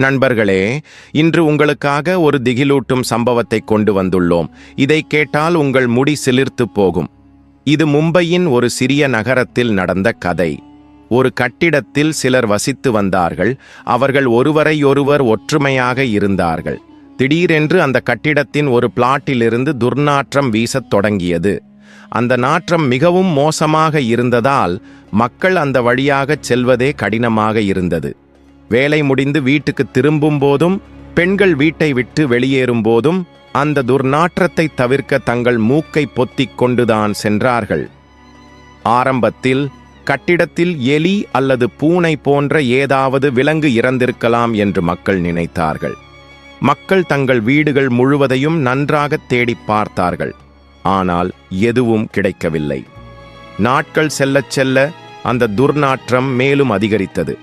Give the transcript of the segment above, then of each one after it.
நண்பர்களே இன்று உங்களுக்காக ஒரு திகிலூட்டும் சம்பவத்தை கொண்டு வந்துள்ளோம். இதை கேட்டால் உங்கள் முடி சிலிர்த்து போகும். இது மும்பையின் ஒரு சிறிய நகரத்தில் நடந்த கதை. ஒரு கட்டிடத்தில் சிலர் வசித்து வந்தார்கள். அவர்கள் ஒருவரையொருவர் ஒற்றுமையாக இருந்தார்கள். திடீரென்று அந்த கட்டிடத்தின் ஒரு பிளாட்டிலிருந்து துர்நாற்றம் வீசத் தொடங்கியது. அந்த நாற்றம் மிகவும் மோசமாக இருந்ததால் மக்கள் அந்த வழியாகச் செல்வதே கடினமாக இருந்தது. வேலை முடிந்து வீட்டுக்கு திரும்பும் போதும் பெண்கள் வீட்டை விட்டு வெளியேறும் போதும் அந்த துர்நாற்றத்தை தவிர்க்க தங்கள் மூக்கை பொத்திக் கொண்டுதான் சென்றார்கள். ஆரம்பத்தில் கட்டிடத்தில் எலி அல்லது பூனை போன்ற ஏதாவது விலங்கு இறந்திருக்கலாம் என்று மக்கள் நினைத்தார்கள். மக்கள் தங்கள் வீடுகள் முழுவதையும் நன்றாக தேடிப் பார்த்தார்கள். ஆனால் எதுவும் கிடைக்கவில்லை. நாட்கள் செல்லச் செல்ல அந்த துர்நாற்றம் மேலும் அதிகரித்தது.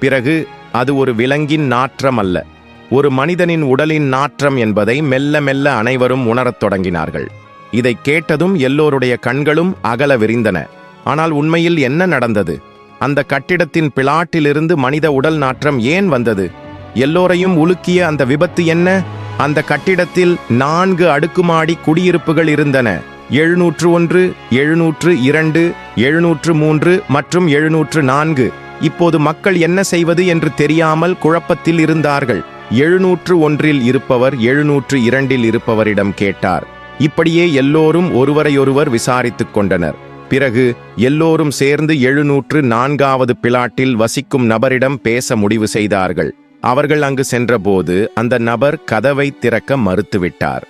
பிறகு அது ஒரு விலங்கின் நாற்றம் அல்ல ஒரு மனிதனின் உடலின் நாற்றம் என்பதை மெல்ல மெல்ல அனைவரும் உணரத் தொடங்கினார்கள். இதை கேட்டதும் எல்லோருடைய கண்களும் அகல விரிந்தன. ஆனால் உண்மையில் என்ன நடந்தது? அந்த கட்டிடத்தின் பிளாட்டிலிருந்து மனித உடல் நாற்றம் ஏன் வந்தது? எல்லோரையும் உலுக்கிய அந்த விபத்து என்ன? அந்த கட்டிடத்தில் நான்கு அடுக்குமாடி குடியிருப்புகள் இருந்தன. எழுநூற்று ஒன்று எழுநூற்று இரண்டு எழுநூற்று மூன்று மற்றும் எழுநூற்று நான்கு. இப்போது மக்கள் என்ன செய்வது என்று தெரியாமல் குழப்பத்தில் இருந்தார்கள். எழுநூற்று ஒன்றில் இருப்பவர் எழுநூற்று இரண்டில் இருப்பவரிடம் கேட்டார். இப்படியே எல்லோரும் ஒருவரையொருவர் விசாரித்துக் கொண்டனர். பிறகு எல்லோரும் சேர்ந்து எழுநூற்று நான்காவது பிளாட்டில் வசிக்கும் நபரிடம் பேச முடிவு செய்தார்கள். அவர்கள் அங்கு சென்றபோது அந்த நபர் கதவை திறக்க மறுத்துவிட்டார்.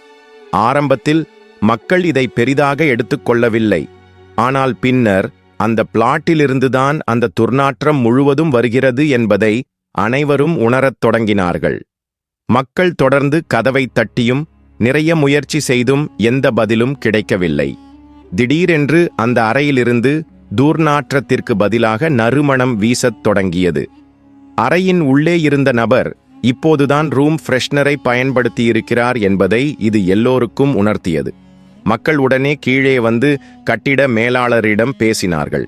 ஆரம்பத்தில் மக்கள் இதை பெரிதாக எடுத்துக்கொள்ளவில்லை ஆனால் பின்னர் அந்த பிளாட்டிலிருந்துதான் அந்த துர்நாற்றம் முழுவதும் வருகிறது என்பதை அனைவரும் உணரத் தொடங்கினார்கள். மக்கள் தொடர்ந்து கதவை தட்டியும் நிறைய முயற்சி செய்தும் எந்த பதிலும் கிடைக்கவில்லை. திடீரென்று அந்த அறையிலிருந்து தூர்நாற்றத்திற்கு பதிலாக நறுமணம் வீசத் தொடங்கியது. அறையின் உள்ளே இருந்த நபர் இப்போதுதான் ரூம் ஃப்ரெஷ்னரை பயன்படுத்தியிருக்கிறார் என்பதை இது எல்லோருக்கும் உணர்த்தியது. மக்கள் உடனே கீழே வந்து கட்டிட மேலாளரிடம் பேசினார்கள்.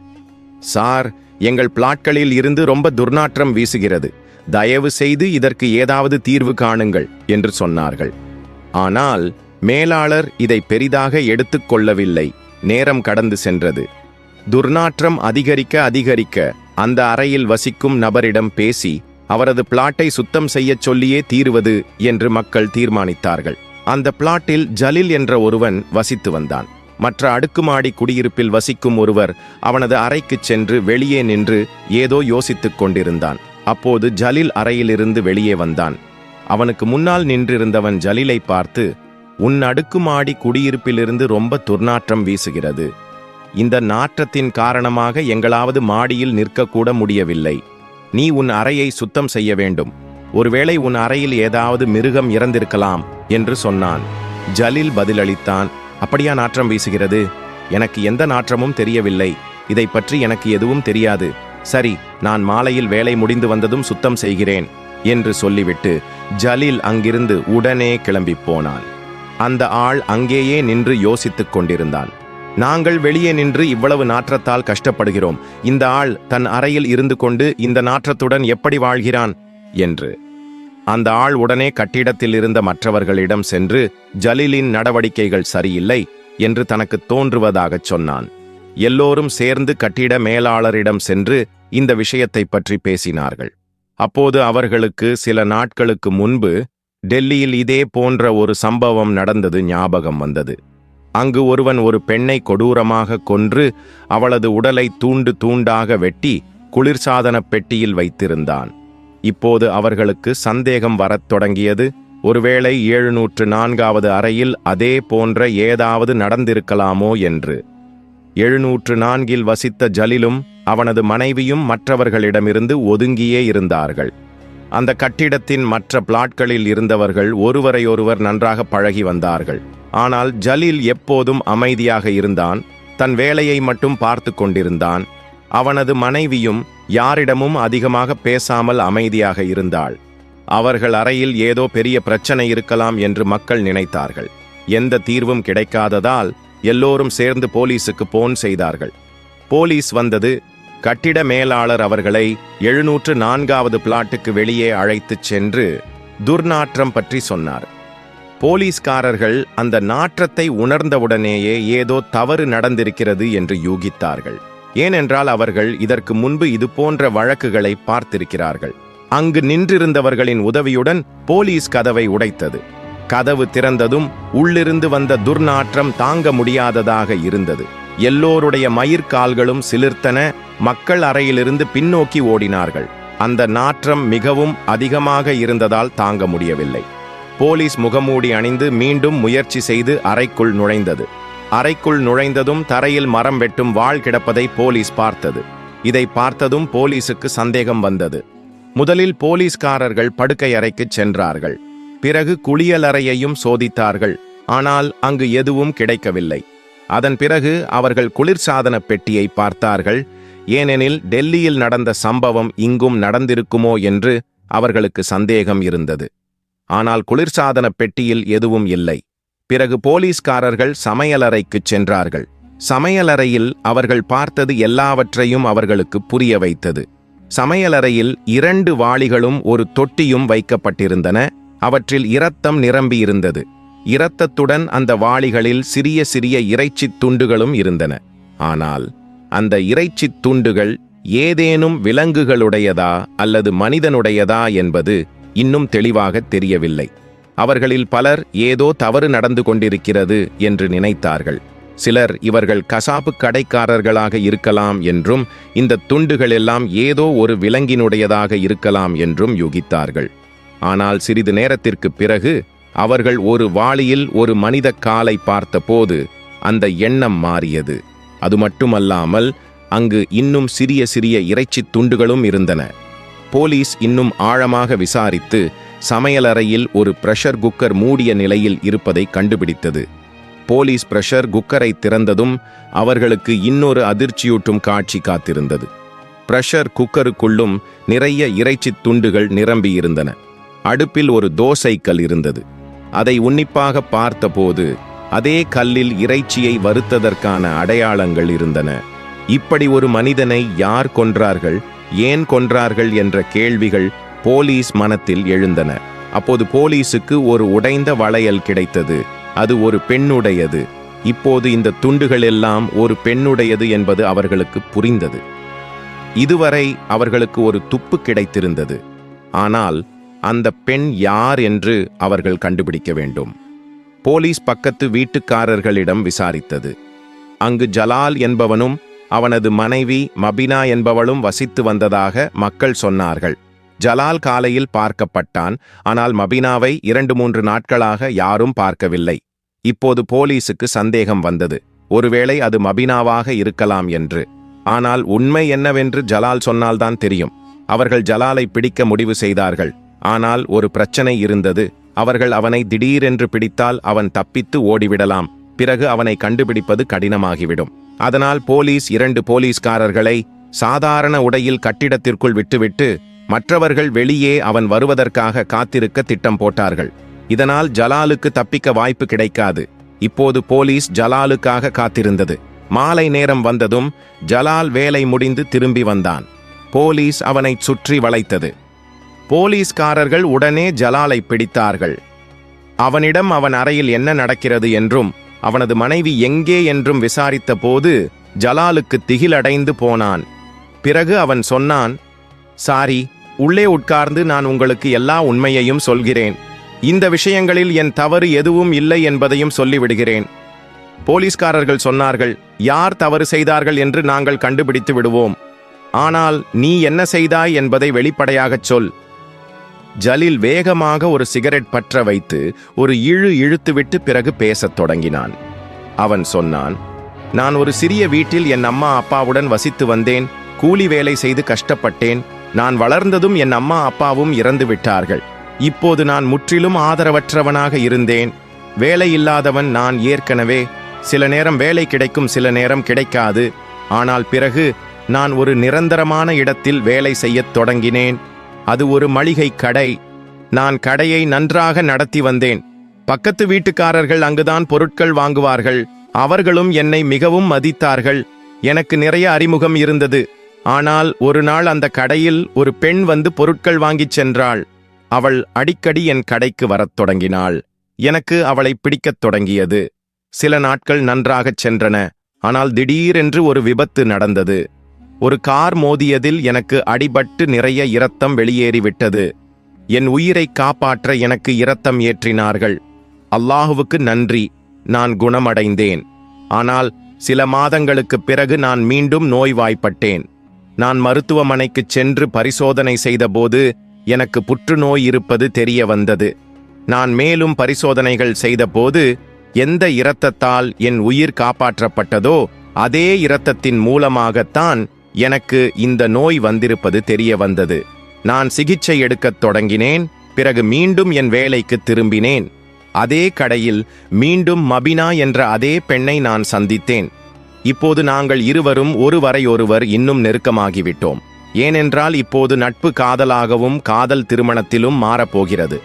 சார் எங்கள் பிளாட்களில் இருந்து ரொம்ப துர்நாற்றம் வீசுகிறது. தயவு செய்து இதற்கு ஏதாவது தீர்வு காணுங்கள் என்று சொன்னார்கள். ஆனால் மேலாளர் இதை பெரிதாக எடுத்துக்கொள்ளவில்லை நேரம் கடந்து சென்றது. துர்நாற்றம் அதிகரிக்க அதிகரிக்க அந்த அறையில் வசிக்கும் நபரிடம் பேசி அவரது பிளாட்டை சுத்தம் செய்யச் சொல்லியே தீருவது என்று மக்கள் தீர்மானித்தார்கள். அந்த பிளாட்டில் ஜலில் என்ற ஒருவன் வசித்து வந்தான். மற்ற அடுக்குமாடி குடியிருப்பில் வசிக்கும் ஒருவர் அவனது அறைக்குச் சென்று வெளியே நின்று ஏதோ யோசித்துக் கொண்டிருந்தான். அப்போது ஜலில் அறையிலிருந்து வெளியே வந்தான். அவனுக்கு முன்னால் நின்றிருந்தவன் ஜலிலை பார்த்து உன் அடுக்குமாடி குடியிருப்பிலிருந்து ரொம்ப துர்நாற்றம் வீசுகிறது. இந்த நாற்றத்தின் காரணமாக எங்களாவது மாடியில் நிற்கக்கூட முடியவில்லை. நீ உன் அறையை சுத்தம் செய்ய வேண்டும். ஒருவேளை உன் அறையில் ஏதாவது மிருகம் இறந்திருக்கலாம் என்று சொன்னான். ஜலில் பதிலளித்தான் அப்படியா நாற்றம் வீசுகிறது? எனக்கு எந்த நாற்றமும் தெரியவில்லை. இதை பற்றி எனக்கு எதுவும் தெரியாது. சரி நான் மாலையில் வேலை முடிந்து வந்ததும் சுத்தம் செய்கிறேன் என்று சொல்லிவிட்டு ஜலீல் அங்கிருந்து உடனே கிளம்பிப் போனான். அந்த ஆள் அங்கேயே நின்று யோசித்துக் கொண்டிருந்தான். நாங்கள் வெளியே நின்று இவ்வளவு நாற்றத்தால் கஷ்டப்படுகிறோம். இந்த ஆள் தன் அறையில் இருந்து கொண்டு இந்த நாற்றத்துடன் எப்படி வாழ்கிறான்? என்று. அந்த ஆள் உடனே கட்டிடத்தில் இருந்த மற்றவர்களிடம் சென்று ஜலீலின் நடவடிக்கைகள் சரியில்லை என்று தனக்கு தோன்றுவதாகச் சொன்னான். எல்லோரும் சேர்ந்து கட்டிட மேலாளரிடம் சென்று இந்த விஷயத்தை பற்றி பேசினார்கள். அப்போது அவர்களுக்கு சில நாட்களுக்கு முன்பு டெல்லியில் இதே போன்ற ஒரு சம்பவம் நடந்தது ஞாபகம் வந்தது. அங்கு ஒருவன் ஒரு பெண்ணை கொடூரமாக கொன்று அவளது உடலை தூண்டு தூண்டாக வெட்டி குளிர்சாதனப் பெட்டியில் வைத்திருந்தான். இப்போது அவர்களுக்கு சந்தேகம் வரத் தொடங்கியது. ஒருவேளை எழுநூற்று நான்காவது அறையில் அதே போன்ற ஏதாவது நடந்திருக்கலாமோ என்று. எழுநூற்று நான்கில் வசித்த ஜலிலும் அவனது மனைவியும் மற்றவர்களிடமிருந்து ஒதுங்கியே இருந்தார்கள். அந்த கட்டிடத்தின் மற்ற பிளாட்களில் இருந்தவர்கள் ஒருவரையொருவர் நன்றாக பழகி வந்தார்கள். ஆனால் ஜலீல் எப்போதும் அமைதியாக இருந்தான். தன் வேலையை மட்டும் பார்த்து கொண்டிருந்தான். அவனது மனைவியும் யாரிடமும் அதிகமாக பேசாமல் அமைதியாக இருந்தாள். அவர்கள் அறையில் ஏதோ பெரிய பிரச்சனை இருக்கலாம் என்று மக்கள் நினைத்தார்கள். எந்த தீர்வும் கிடைக்காததால் எல்லோரும் சேர்ந்து போலீசுக்கு போன் செய்தார்கள். போலீஸ் வந்தது கட்டிட மேலாளர் அவர்களை எழுநூற்று நான்காவது பிளாட்டுக்கு வெளியே அழைத்துச் சென்று துர்நாற்றம் பற்றி சொன்னார். போலீஸ்காரர்கள் அந்த நாற்றத்தை உணர்ந்தவுடனேயே ஏதோ தவறு நடந்திருக்கிறது என்று யூகித்தார்கள். ஏனென்றால் அவர்கள் இதற்கு முன்பு இது போன்ற வழக்குகளை பார்த்திருக்கிறார்கள். அங்கு நின்றிருந்தவர்களின் உதவியுடன் போலீஸ் கதவை உடைத்தது. கதவு திறந்ததும் உள்ளிருந்து வந்த துர்நாற்றம் தாங்க முடியாததாக இருந்தது. எல்லோருடைய மயிர்கால்களும் சிலிர்த்தன மக்கள் அறையிலிருந்து பின்னோக்கி ஓடினார்கள். அந்த நாற்றம் மிகவும் அதிகமாக இருந்ததால் தாங்க முடியவில்லை. போலீஸ் முகமூடி அணிந்து மீண்டும் முயற்சி செய்து அறைக்குள் நுழைந்தது. அறைக்குள் நுழைந்ததும் தரையில் மரம் வெட்டும் வாள் கிடப்பதை போலீஸ் பார்த்தது. இதை பார்த்ததும் போலீசுக்கு சந்தேகம் வந்தது. முதலில் போலீஸ்காரர்கள் படுக்கை அறைக்குச் சென்றார்கள். பிறகு குளியலறையையும் சோதித்தார்கள். ஆனால் அங்கு எதுவும் கிடைக்கவில்லை. அதன் பிறகு அவர்கள் குளிர்சாதன பெட்டியை பார்த்தார்கள். ஏனெனில் டெல்லியில் நடந்த சம்பவம் இங்கும் நடந்திருக்குமோ என்று அவர்களுக்கு சந்தேகம் இருந்தது. ஆனால் குளிர்சாதன பெட்டியில் எதுவும் இல்லை. பிறகு போலீஸ்காரர்கள் சமையலறைக்குச் சென்றார்கள். சமையலறையில் அவர்கள் பார்த்தது எல்லாவற்றையும் அவர்களுக்கு புரிய வைத்தது. சமையலறையில் இரண்டு வாளிகளும் ஒரு தொட்டியும் வைக்கப்பட்டிருந்தன. அவற்றில் இரத்தம் நிரம்பியிருந்தது. இரத்தத்துடன் அந்த வாளிகளில் சிறிய சிறிய இறைச்சித் துண்டுகளும் இருந்தன. ஆனால் அந்த இறைச்சித் துண்டுகள் ஏதேனும் விலங்குகளுடையதா அல்லது மனிதனுடையதா என்பது இன்னும் தெளிவாக தெரியவில்லை. அவர்களில் பலர் ஏதோ தவறு நடந்து கொண்டிருக்கிறது என்று நினைத்தார்கள். சிலர் இவர்கள் கசாப்பு கடைக்காரர்களாக இருக்கலாம் என்றும் இந்த துண்டுகள் எல்லாம் ஏதோ ஒரு விலங்கினுடையதாக இருக்கலாம் என்றும் யூகித்தார்கள். ஆனால் சிறிது நேரத்திற்குப் பிறகு அவர்கள் ஒரு வாளியில் ஒரு மனித காலை பார்த்தபோது அந்த எண்ணம் மாறியது. அது மட்டுமல்லாமல் அங்கு இன்னும் சிறிய சிறிய இறைச்சித் துண்டுகளும் இருந்தன. போலீஸ் இன்னும் ஆழமாக விசாரித்து சமையலறையில் ஒரு பிரஷர் குக்கர் மூடிய நிலையில் இருப்பதை கண்டுபிடித்தது. போலீஸ் பிரஷர் குக்கரை திறந்ததும் அவர்களுக்கு இன்னொரு அதிர்ச்சியூட்டும் காட்சி காத்திருந்தது. பிரஷர் குக்கருக்குள்ளும் நிறைய இறைச்சி துண்டுகள் நிரம்பியிருந்தன. அடுப்பில் ஒரு தோசை கல் இருந்தது. அதை உன்னிப்பாக பார்த்தபோது அதே கல்லில் இறைச்சியை வறுத்ததற்கான அடையாளங்கள் இருந்தன. இப்படி ஒரு மனிதனை யார் கொன்றார்கள் ஏன் கொன்றார்கள் என்ற கேள்விகள் போலீஸ் மனத்தில் எழுந்தன. அப்போது போலீசுக்கு ஒரு உடைந்த வளையல் கிடைத்தது. அது ஒரு பெண்ணுடையது. இப்போது இந்த துண்டுகள் எல்லாம் ஒரு பெண்ணுடையது என்பது அவர்களுக்கு புரிந்தது. இதுவரை அவர்களுக்கு ஒரு துப்பு கிடைத்திருந்தது. ஆனால் அந்த பெண் யார் என்று அவர்கள் கண்டுபிடிக்க வேண்டும். போலீஸ் பக்கத்து வீட்டுக்காரர்களிடம் விசாரித்தது. அங்கு ஜலால் என்பவனும் அவனது மனைவி மபினா என்பவளும் வசித்து வந்ததாக மக்கள் சொன்னார்கள். ஜலால் காலையில் பார்க்கப்பட்டான். ஆனால் மபினாவை இரண்டு மூன்று நாட்களாக யாரும் பார்க்கவில்லை. இப்போது போலீசுக்கு சந்தேகம் வந்தது. ஒருவேளை அது மபினாவாக இருக்கலாம் என்று. ஆனால் உண்மை என்னவென்று ஜலால் சொன்னால்தான் தெரியும். அவர்கள் ஜலாலை பிடிக்க முடிவு செய்தார்கள். ஆனால் ஒரு பிரச்சனை இருந்தது. அவர்கள் அவனை திடீரென்று பிடித்தால் அவன் தப்பித்து ஓடிவிடலாம். பிறகு அவனை கண்டுபிடிப்பது கடினமாகிவிடும். அதனால் போலீஸ் இரண்டு போலீஸ்காரர்களை சாதாரண உடையில் கட்டிடத்திற்குள் விட்டுவிட்டு மற்றவர்கள் வெளியே அவன் வருவதற்காக காத்திருக்க திட்டம் போட்டார்கள். இதனால் ஜலாலுக்கு தப்பிக்க வாய்ப்பு கிடைக்காது. இப்போது போலீஸ் ஜலாலுக்காக காத்திருந்தது. மாலை நேரம் வந்ததும் ஜலால் வேலை முடிந்து திரும்பி வந்தான். போலீஸ் அவனைச் சுற்றி வளைத்தது. போலீஸ்காரர்கள் உடனே ஜலாலை பிடித்தார்கள். அவனிடம் அவன் அறையில் என்ன நடக்கிறது என்றும் அவனது மனைவி எங்கே என்றும் விசாரித்த போது ஜலாலுக்கு திகிலடைந்து போனான். பிறகு அவன் சொன்னான் சாரி உள்ளே உட்கார்ந்து நான் உங்களுக்கு எல்லா உண்மையையும் சொல்கிறேன். இந்த விஷயங்களில் என் தவறு எதுவும் இல்லை என்பதையும் சொல்லிவிடுகிறேன். போலீஸ்காரர்கள் சொன்னார்கள் யார் தவறு செய்தார்கள் என்று நாங்கள் கண்டுபிடித்து விடுவோம். ஆனால் நீ என்ன செய்தாய் என்பதை வெளிப்படையாகச் சொல். ஜலில் வேகமாக ஒரு சிகரெட் பற்ற வைத்து ஒரு இழு இழுத்துவிட்டு பிறகு பேசத் தொடங்கினான். அவன் சொன்னான் நான் ஒரு சிறிய வீட்டில் என் அம்மா அப்பாவுடன் வசித்து வந்தேன். கூலி வேலை செய்து கஷ்டப்பட்டேன். நான் வளர்ந்ததும் என் அம்மா அப்பாவும் இறந்து விட்டார்கள் இப்போது நான் முற்றிலும் ஆதரவற்றவனாக இருந்தேன். வேலை இல்லாதவன் நான் ஏற்கனவே சில நேரம் வேலை கிடைக்கும் சில நேரம் கிடைக்காது. ஆனால் பிறகு நான் ஒரு நிரந்தரமான இடத்தில் வேலை செய்யத் தொடங்கினேன். அது ஒரு மளிகை கடை. நான் கடையை நன்றாக நடத்தி வந்தேன். பக்கத்து வீட்டுக்காரர்கள் அங்குதான் பொருட்கள் வாங்குவார்கள். அவர்களும் என்னை மிகவும் மதித்தார்கள். எனக்கு நிறைய அறிமுகம் இருந்தது. ஆனால் ஒரு நாள் அந்த கடையில் ஒரு பெண் வந்து பொருட்கள் வாங்கிச் சென்றாள். அவள் அடிக்கடி என் கடைக்கு வரத் தொடங்கினாள். எனக்கு அவளை பிடிக்கத் தொடங்கியது. சில நாட்கள் நன்றாகச் சென்றன. ஆனால் திடீரென்று ஒரு விபத்து நடந்தது. ஒரு கார் மோதியதில் எனக்கு அடிபட்டு நிறைய இரத்தம் வெளியேறிவிட்டது. என் உயிரை காப்பாற்ற எனக்கு இரத்தம் ஏற்றினார்கள். அல்லாஹுவுக்கு நன்றி. நான் குணமடைந்தேன். ஆனால் சில மாதங்களுக்குப் பிறகு நான் மீண்டும் நோய்வாய்ப்பட்டேன். நான் மருத்துவமனைக்குச் சென்று பரிசோதனை செய்தபோது எனக்கு புற்றுநோய் இருப்பது தெரிய வந்தது நான் மேலும் பரிசோதனைகள் செய்தபோது எந்த இரத்தத்தால் என் உயிர் காப்பாற்றப்பட்டதோ அதே இரத்தத்தின் மூலமாகத்தான் எனக்கு இந்த நோய் வந்திருப்பது தெரிய வந்தது நான் சிகிச்சை எடுக்கத் தொடங்கினேன் பிறகு மீண்டும் என் வேலைக்கு திரும்பினேன். அதே கடையில் மீண்டும் மபினா என்ற அதே பெண்ணை நான் சந்தித்தேன். இப்போது நாங்கள் இருவரும் ஒருவரையொருவர் இன்னும் நெருக்கமாகிவிட்டோம். ஏனென்றால் இப்போது நட்பு காதலாகவும் காதல் திருமணத்திலும் மாறப்போகிறது.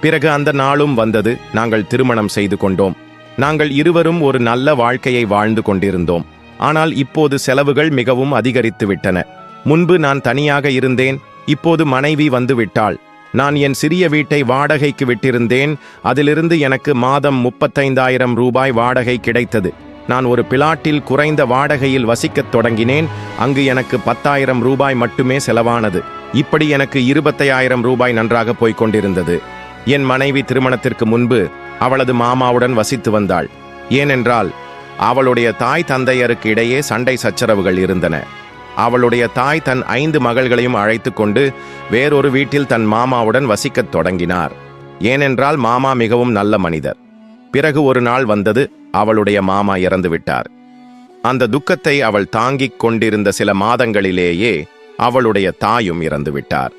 பிறகு அந்த நாளும் வந்தது நாங்கள் திருமணம் செய்து கொண்டோம். நாங்கள் இருவரும் ஒரு நல்ல வாழ்க்கையை வாழ்ந்து கொண்டிருந்தோம். ஆனால் இப்போது செலவுகள் மிகவும் அதிகரித்து விட்டன. முன்பு நான் தனியாக இருந்தேன் இப்போது மனைவி வந்துவிட்டாள். நான் என் சிறிய வீட்டை வாடகைக்கு விட்டிருந்தேன் அதிலிருந்து எனக்கு மாதம் முப்பத்தைந்தாயிரம் ரூபாய் வாடகை கிடைத்தது. நான் ஒரு பிளாட்டில் குறைந்த வாடகையில் வசிக்கத் தொடங்கினேன். அங்கு எனக்கு பத்தாயிரம் ரூபாய் மட்டுமே செலவானது. இப்படி எனக்கு இருபத்தையாயிரம் ரூபாய் நன்றாக போய்க் கொண்டிருந்தது. என் மனைவி திருமணத்திற்கு முன்பு அவளது மாமாவுடன் வசித்து வந்தாள். ஏனென்றால் அவளுடைய தாய் தந்தையருக்கு இடையே சண்டை சச்சரவுகள் இருந்தன. அவளுடைய தாய் தன் ஐந்து மகள்களையும் அழைத்து கொண்டு வேறொரு வீட்டில் தன் மாமாவுடன் வசிக்கத் தொடங்கினார். ஏனென்றால் மாமா மிகவும் நல்ல மனிதர். பிறகு ஒரு நாள் வந்தது அவளுடைய மாமா இறந்துவிட்டார். அந்த துக்கத்தை அவள் தாங்கிக் கொண்டிருந்த சில மாதங்களிலேயே அவளுடைய தாயும் இறந்து விட்டார்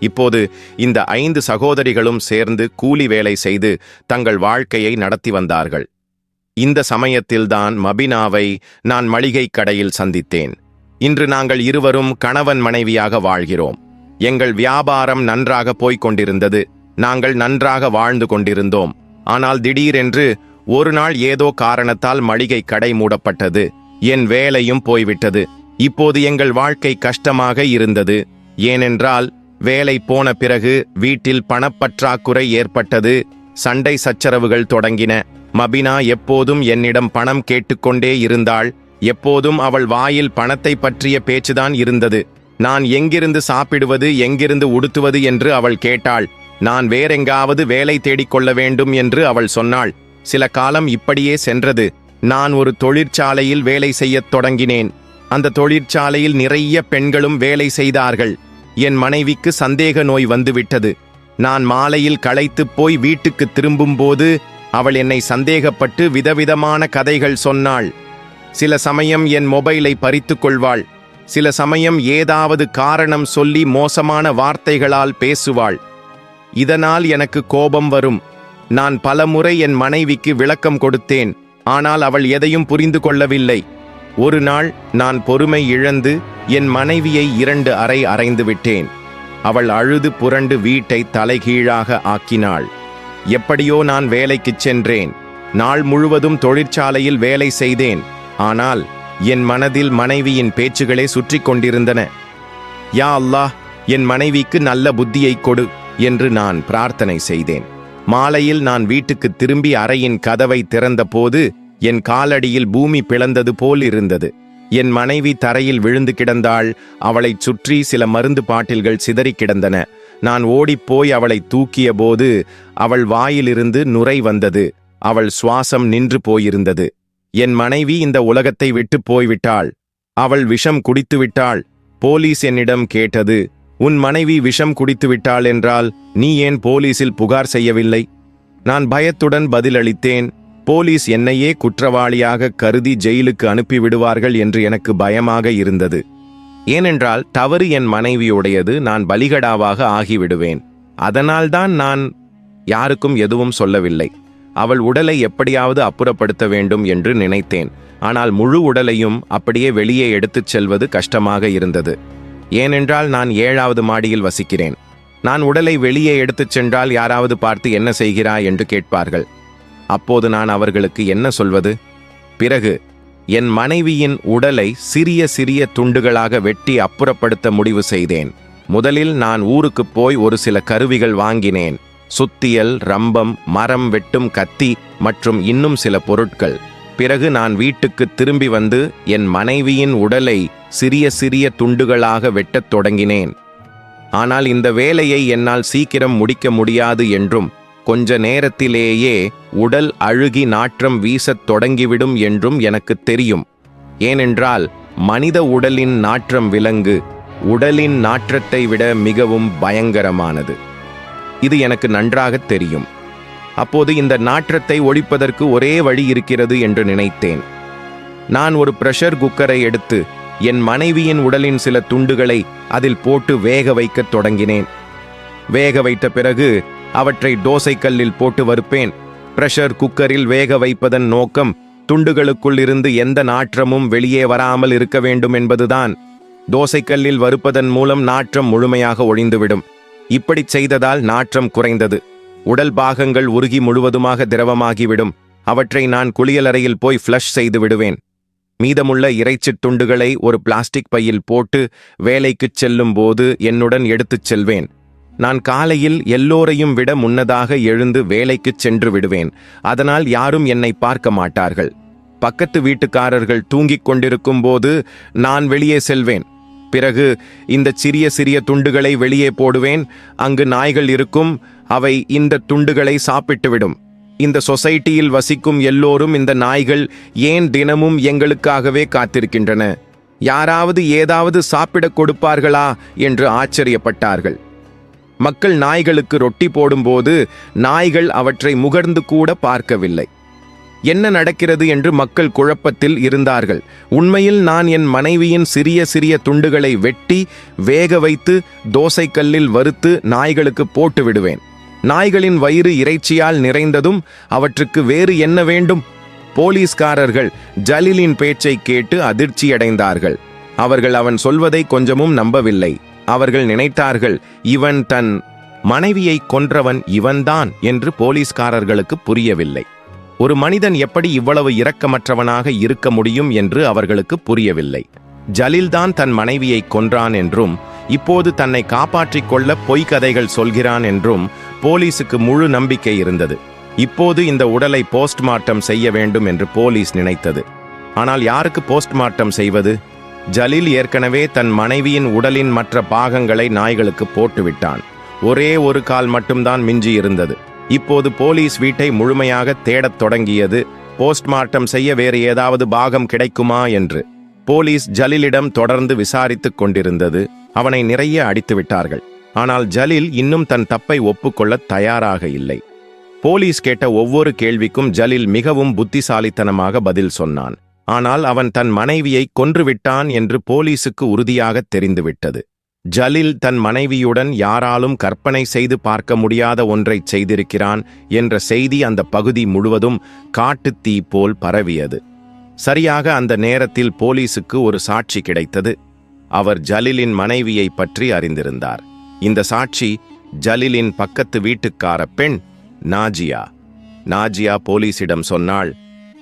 இப்போது இந்த ஐந்து சகோதரிகளும் சேர்ந்து கூலி வேலை செய்து தங்கள் வாழ்க்கையை நடத்தி வந்தார்கள். இந்த சமயத்தில்தான் மபினாவை நான் மளிகை கடையில் சந்தித்தேன். இன்று நாங்கள் இருவரும் கணவன் மனைவியாக வாழ்கிறோம். எங்கள் வியாபாரம் நன்றாக போய்க் கொண்டிருந்தது. நாங்கள் நன்றாக வாழ்ந்து கொண்டிருந்தோம். ஆனால் திடீரென்று ஒரு நாள் ஏதோ காரணத்தால் மளிகை கடை மூடப்பட்டது. என் வேலையும் போய்விட்டது. இப்போது எங்கள் வாழ்க்கை கஷ்டமாக இருந்தது. ஏனென்றால் வேலை போன பிறகு வீட்டில் பணப்பற்றாக்குறை ஏற்பட்டது. சண்டை சச்சரவுகள் தொடங்கின. மபினா எப்போதும் என்னிடம் பணம் கேட்டுக்கொண்டே இருந்தாள். எப்போதும் அவள் வாயில் பணத்தை பற்றிய பேச்சுதான் இருந்தது. நான் எங்கிருந்து சாப்பிடுவது எங்கிருந்து உடுத்துவது என்று அவள் கேட்டாள். நான் வேறெங்காவது வேலை தேடிக்கொள்ள வேண்டும் என்று அவள் சொன்னாள். சில காலம் இப்படியே சென்றது. நான் ஒரு தொழிற்சாலையில் வேலை செய்யத் தொடங்கினேன். அந்த தொழிற்சாலையில் நிறைய பெண்களும் வேலை செய்தார்கள். என் மனைவிக்கு சந்தேக நோய் வந்துவிட்டது. நான் மாலையில் களைத்துப் போய் வீட்டுக்கு திரும்பும்போது அவள் என்னை சந்தேகப்பட்டு விதவிதமான கதைகள் சொன்னாள். சில சமயம் என் மொபைலை பறித்து கொள்வாள். சில சமயம் ஏதாவது காரணம் சொல்லி மோசமான வார்த்தைகளால் பேசுவாள். இதனால் எனக்கு கோபம் வரும். நான் பலமுறை என் மனைவிக்கு விளக்கம் கொடுத்தேன் ஆனால் அவள் எதையும் புரிந்து கொள்ளவில்லை. ஒரு நாள் நான் பொறுமை இழந்து என் மனைவியை இரண்டு அறை அறைந்து விட்டேன். அவள் அழுது புரண்டு வீட்டை தலைகீழாக ஆக்கினாள். எப்படியோ நான் வேலைக்குச் சென்றேன். நாள் முழுவதும் தொழிற்சாலையில் வேலை செய்தேன். ஆனால் என் மனதில் மனைவியின் பேச்சுகளே சுற்றி கொண்டிருந்தன. யா அல்லாஹ் என் மனைவிக்கு நல்ல புத்தியை கொடு என்று நான் பிரார்த்தனை செய்தேன். மாலையில் நான் வீட்டுக்கு திரும்பி அறையின் கதவை திறந்தபோது என் காலடியில் பூமி பிளந்தது போல் இருந்தது. என் மனைவி தரையில் விழுந்து கிடந்தாள். அவளைச் சுற்றி சில மருந்து பாட்டில்கள் சிதறி கிடந்தன. நான் ஓடிப்போய் அவளை தூக்கிய போது அவள் வாயிலிருந்து நுரை வந்தது. அவள் சுவாசம் நின்று போயிருந்தது. என் மனைவி இந்த உலகத்தை விட்டு போய்விட்டாள். அவள் விஷம் குடித்துவிட்டாள். போலீஸ் என்னிடம் கேட்டது உன் மனைவி விஷம் குடித்துவிட்டாள் என்றால் நீ ஏன் போலீசில் புகார் செய்யவில்லை? நான் பயத்துடன் பதிலளித்தேன் போலீஸ் என்னையே குற்றவாளியாக கருதி ஜெயிலுக்கு அனுப்பிவிடுவார்கள் என்று எனக்கு பயமாக இருந்தது. ஏனென்றால் தவறு என் மனைவியுடையது நான் பலிகடாவாக ஆகிவிடுவேன். அதனால்தான் நான் யாருக்கும் எதுவும் சொல்லவில்லை. அவள் உடலை எப்படியாவது அப்புறப்படுத்த வேண்டும் என்று நினைத்தேன். ஆனால் முழு உடலையும் அப்படியே வெளியே எடுத்துச் செல்வது கஷ்டமாக இருந்தது. ஏனென்றால் நான் ஏழாவது மாடியில் வசிக்கிறேன். நான் உடலை வெளியே எடுத்துச் சென்றால் யாராவது பார்த்து என்ன செய்கிறாய் என்று கேட்பார்கள். அப்போது நான் அவர்களுக்கு என்ன சொல்வது? பிறகு என் மனைவியின் உடலை சிறிய சிறிய துண்டுகளாக வெட்டி அப்புறப்படுத்த முடிவு செய்தேன். முதலில் நான் ஊருக்கு போய் ஒரு சில கருவிகள் வாங்கினேன். சுத்தியல் ரம்பம் மரம் வெட்டும் கத்தி மற்றும் இன்னும் சில பொருட்கள். பிறகு நான் வீட்டுக்கு திரும்பி வந்து என் மனைவியின் உடலை சிறிய சிறிய துண்டுகளாக வெட்டத் தொடங்கினேன். ஆனால் இந்த வேலையை என்னால் சீக்கிரம் முடிக்க முடியாது என்றும் கொஞ்ச நேரத்திலேயே உடல் அழுகி நாற்றம் வீசத் தொடங்கிவிடும் என்றும் எனக்கு தெரியும். ஏனென்றால் மனித உடலின் நாற்றம் விலங்கு உடலின் நாற்றத்தை விட மிகவும் பயங்கரமானது. இது எனக்கு நன்றாக தெரியும். அப்போது இந்த நாற்றத்தை ஒழிப்பதற்கு ஒரே வழி இருக்கிறது என்று நினைத்தேன். நான் ஒரு பிரஷர் குக்கரை எடுத்து என் மனைவியின் உடலின் சில துண்டுகளை அதில் போட்டு வேக வைக்கத் தொடங்கினேன். வேக வைத்த பிறகு அவற்றை தோசைக்கல்லில் போட்டு வறுப்பேன். பிரஷர் குக்கரில் வேக வைப்பதன் நோக்கம் துண்டுகளுக்குள் இருந்து எந்த நாற்றமும் வெளியே வராமல் இருக்க வேண்டும் என்பதுதான். தோசைக்கல்லில் வறுப்பதன் மூலம் நாற்றம் முழுமையாக ஒழிந்துவிடும். இப்படி செய்ததால் நாற்றம் குறைந்தது. உடல் பாகங்கள் உருகி முழுவதுமாக திரவமாகிவிடும். அவற்றை நான் குளியலறையில் போய் ஃப்ளஷ் செய்து விடுவேன். மீதமுள்ள இறைச்சித் துண்டுகளை ஒரு பிளாஸ்டிக் பையில் போட்டு வேலைக்குச் செல்லும் போது என்னுடன் எடுத்துச் செல்வேன். நான் காலையில் எல்லோரையும் விட முன்னதாக எழுந்து வேலைக்குச் சென்று விடுவேன். அதனால் யாரும் என்னை பார்க்க மாட்டார்கள். பக்கத்து வீட்டுக்காரர்கள் தூங்கிக் கொண்டிருக்கும் போது நான் வெளியே செல்வேன். பிறகு இந்த சிறிய சிறிய துண்டுகளை வெளியே போடுவேன். அங்கு நாய்கள் இருக்கும். அவை இந்த துண்டுகளை சாப்பிட்டுவிடும். இந்த சொசைட்டியில் வசிக்கும் எல்லோரும் இந்த நாய்கள் ஏன் தினமும் எங்களுக்காகவே காத்திருக்கின்றன? யாராவது ஏதாவது சாப்பிடக் கொடுப்பார்களா? என்று ஆச்சரியப்பட்டார்கள். மக்கள் நாய்களுக்கு ரொட்டி போடும்போது நாய்கள் அவற்றை முகர்ந்து கூட பார்க்கவில்லை. என்ன நடக்கிறது என்று மக்கள் குழப்பத்தில் இருந்தார்கள். உண்மையில் நான் என் மனைவியின் சிறிய சிறிய துண்டுகளை வெட்டி வேக வைத்து தோசைக்கல்லில் வறுத்து நாய்களுக்கு போட்டு விடுவேன். நாய்களின் வயிறு இறைச்சியால் நிறைந்ததும் அவற்றுக்கு வேறு என்ன வேண்டும்? போலீஸ்காரர்கள் ஜலீலின் பேச்சை கேட்டு அதிர்ச்சியடைந்தார்கள். அவர்கள் அவன் சொல்வதை கொஞ்சமும் நம்பவில்லை. அவர்கள் நினைத்தார்கள் இவன் தன் மனைவியை கொன்றவன் இவன்தான் என்று போலீஸ்காரர்களுக்கு புரியவில்லை. ஒரு மனிதன் எப்படி இவ்வளவு இரக்கமற்றவனாக இருக்க முடியும் என்று அவர்களுக்கு புரியவில்லை. ஜலீல்தான் தன் மனைவியை கொன்றான் என்றும் இப்போது தன்னை காப்பாற்றிக் கொள்ள பொய்க்கதைகள் சொல்கிறான் என்றும் போலீசுக்கு முழு நம்பிக்கை இருந்தது. இப்போது இந்த உடலை போஸ்ட்மார்ட்டம் செய்ய வேண்டும் என்று போலீஸ் நினைத்தது. ஆனால் யாருக்கு போஸ்ட்மார்ட்டம் செய்வது? ஜலீல் ஏற்கனவே தன் மனைவியின் உடலின் மற்ற பாகங்களை நாய்களுக்கு போட்டுவிட்டான். ஒரே ஒரு கால் மட்டும்தான் மிஞ்சி இருந்தது இப்போது போலீஸ் வீட்டை முழுமையாக தேடத் தொடங்கியது. போஸ்ட்மார்ட்டம் செய்ய வேறு ஏதாவது பாகம் கிடைக்குமா என்று. போலீஸ் ஜலீலிடம் தொடர்ந்து விசாரித்துக் கொண்டிருந்தது. அவனை நிறைய அடித்து விட்டார்கள். ஆனால் ஜலீல் இன்னும் தன் தப்பை ஒப்புக்கொள்ள தயாராக இல்லை. போலீஸ் கேட்ட ஒவ்வொரு கேள்விக்கும் ஜலீல் மிகவும் புத்திசாலித்தனமாக பதில் சொன்னான். ஆனால் அவன் தன் மனைவியை கொன்றுவிட்டான் என்று போலீசுக்கு உறுதியாக தெரிந்துவிட்டது. ஜலில் தன் மனைவியுடன் யாராலும் கற்பனை செய்து பார்க்க முடியாத ஒன்றைச் செய்திருக்கிறான் என்ற செய்தி அந்த பகுதி முழுவதும் காட்டுத் தீ போல் பரவியது. சரியாக அந்த நேரத்தில் போலீசுக்கு ஒரு சாட்சி கிடைத்தது. அவர் ஜலிலின் மனைவியை பற்றி அறிந்திருந்தார். இந்த சாட்சி ஜலிலின் பக்கத்து வீட்டுக்கார பெண் நாஜியா. நாஜியா போலீசிடம் சொன்னாள்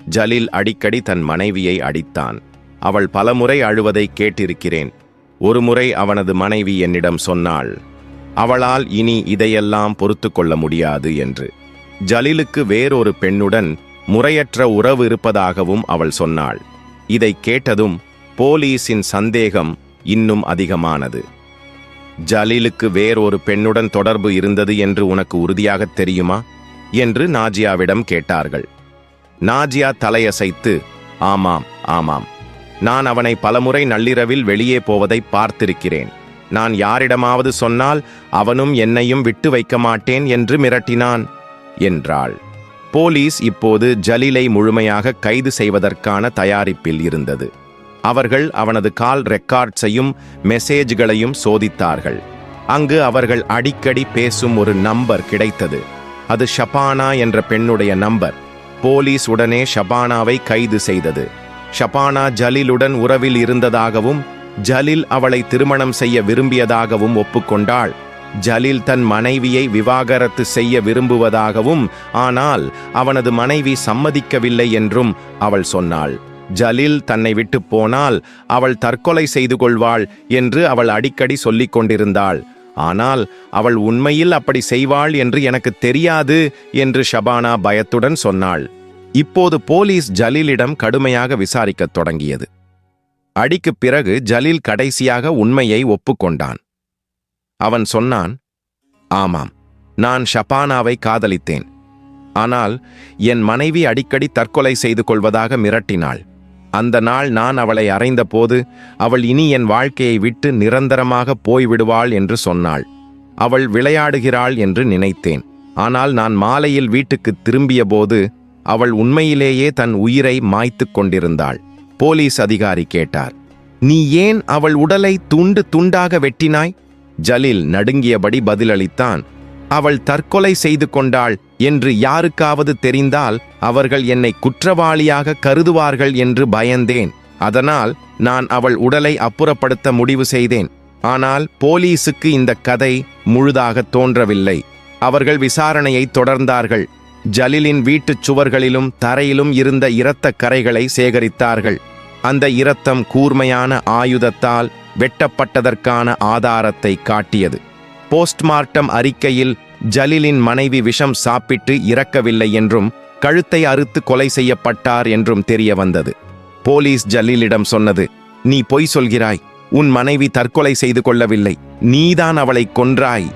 ஜலில் அடிக்கடி தன் மனைவியை அடித்தான். அவள் பலமுறை அழுவதை கேட்டிருக்கிறேன். ஒருமுறை அவனது மனைவி என்னிடம் சொன்னாள் அவளால் இனி இதையெல்லாம் பொறுத்து கொள்ள முடியாது என்று. ஜலிலுக்கு வேறொரு பெண்ணுடன் முறையற்ற உறவு இருப்பதாகவும் அவள் சொன்னாள். இதை கேட்டதும் போலீஸின் சந்தேகம் இன்னும் அதிகமானது. ஜலீலுக்கு வேறொரு பெண்ணுடன் தொடர்பு இருந்தது என்று உனக்கு உறுதியாகத் தெரியுமா? என்று நாஜியாவிடம் கேட்டார்கள். நாஜியா தலையசைத்து ஆமாம் ஆமாம் நான் அவனை பலமுறை நள்ளிரவில் வெளியே போவதை பார்த்திருக்கிறேன். நான் யாரிடமாவது சொன்னால் அவனும் என்னையும் விட்டு வைக்க மாட்டேன் என்று மிரட்டினான் என்றாள். போலீஸ் இப்போது ஜலீலை முழுமையாக கைது செய்வதற்கான தயாரிப்பில் இருந்தது. அவர்கள் அவனது கால் ரெக்கார்ட்ஸையும் மெசேஜ்களையும் சோதித்தார்கள். அங்கு அவர்கள் அடிக்கடி பேசும் ஒரு நம்பர் கிடைத்தது. அது ஷபானா என்ற பெண்ணுடைய நம்பர். போலீஸ் உடனே ஷபானாவை கைது செய்தது. ஷபானா ஜலீலுடன் உறவில் இருந்ததாகவும் ஜலீல் அவளை திருமணம் செய்ய விரும்பியதாகவும் ஒப்புக்கொண்டாள். ஜலீல் தன் மனைவியை விவாகரத்து செய்ய விரும்புவதாகவும் ஆனால் அவனது மனைவி சம்மதிக்கவில்லை என்றும் அவள் சொன்னாள். ஜலீல் தன்னை விட்டு போனால் அவள் தற்கொலை செய்து கொள்வாள் என்று அவள் அடிக்கடி சொல்லிக் கொண்டிருந்தாள். ஆனால் அவள் உண்மையில் அப்படி செய்வாள் என்று எனக்கு தெரியாது என்று ஷபானா பயத்துடன் சொன்னாள். இப்போது போலீஸ் ஜலீலிடம் கடுமையாக விசாரிக்கத் தொடங்கியது. அடிக்குப் பிறகு ஜலீல் கடைசியாக உண்மையை ஒப்புக்கொண்டான். அவன் சொன்னான் ஆமாம் நான் ஷபானாவை காதலித்தேன். ஆனால் என் மனைவி அடிக்கடி தற்கொலை செய்து கொள்வதாக மிரட்டினாள். அந்த நாள் நான் அவளை அறைந்தபோது அவள் இனி என் வாழ்க்கையை விட்டு நிரந்தரமாக போய்விடுவாள் என்று சொன்னாள். அவள் விளையாடுகிறாள் என்று நினைத்தேன். ஆனால் நான் மாலையில் வீட்டுக்கு திரும்பியபோது அவள் உண்மையிலேயே தன் உயிரை மாய்த்துக் கொண்டிருந்தாள். போலீஸ் அதிகாரி கேட்டார் நீ ஏன் அவள் உடலை துண்டு துண்டாக வெட்டினாய்? ஜலீல் நடுங்கியபடி பதிலளித்தான் அவள் தற்கொலை செய்து கொண்டாள் என்று யாருக்காவது தெரிந்தால் அவர்கள் என்னை குற்றவாளியாக கருதுவார்கள் என்று பயந்தேன். அதனால் நான் அவள் உடலை அப்புறப்படுத்த முடிவு செய்தேன். ஆனால் போலீசுக்கு இந்த கதை முழுதாக தோன்றவில்லை. அவர்கள் விசாரணையை தொடர்ந்தார்கள். ஜலிலின் வீட்டுச் சுவர்களிலும் தரையிலும் இருந்த இரத்தக் கரைகளை சேகரித்தார்கள். அந்த இரத்தம் கூர்மையான ஆயுதத்தால் வெட்டப்பட்டதற்கான ஆதாரத்தை காட்டியது. போஸ்ட்மார்ட்டம் அறிக்கையில் ஜலிலின் மனைவி விஷம் சாப்பிட்டு இறக்கவில்லை என்றும் கழுத்தை அறுத்து கொலை செய்யப்பட்டார் என்றும் தெரிய வந்தது போலீஸ் ஜலீலிடம் சொன்னது நீ பொய் சொல்கிறாய். உன் மனைவி தற்கொலை செய்து கொள்ளவில்லை. நீதான் அவளை கொன்றாய்.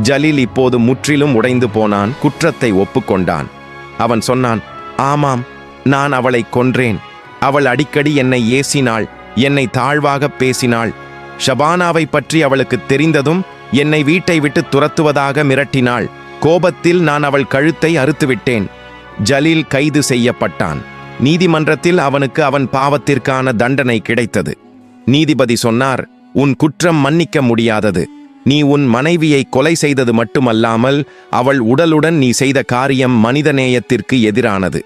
ஜலீல் இப்போது முற்றிலும் உடைந்து போனான் குற்றத்தை ஒப்புக்கொண்டான். அவன் சொன்னான் ஆமாம் நான் அவளை கொன்றேன். அவள் அடிக்கடி என்னை ஏசினாள் என்னை தாழ்வாக பேசினாள். ஷபானாவை பற்றி அவளுக்கு தெரிந்ததும் என்னை வீட்டை விட்டு துரத்துவதாக மிரட்டினாள். கோபத்தில் நான் அவள் கழுத்தை அறுத்துவிட்டேன். ஜலீல் கைது செய்யப்பட்டான். நீதிமன்றத்தில் அவனுக்கு அவன் பாவத்திற்கான தண்டனை கிடைத்தது. நீதிபதி சொன்னார் உன் குற்றம் மன்னிக்க முடியாதது. நீ உன் மனைவியை கொலை செய்தது மட்டுமல்லாமல் அவள் உடலுடன் நீ செய்த காரியம் மனிதநேயத்திற்கு எதிரானது.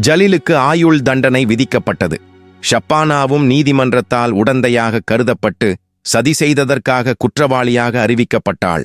ஜலீலுக்கு ஆயுள் தண்டனை விதிக்கப்பட்டது. ஷப்பானாவும் நீதிமன்றத்தால் உடந்தையாக கருதப்பட்டு சதி செய்ததற்காக குற்றவாளியாக அறிவிக்கப்பட்டாள்.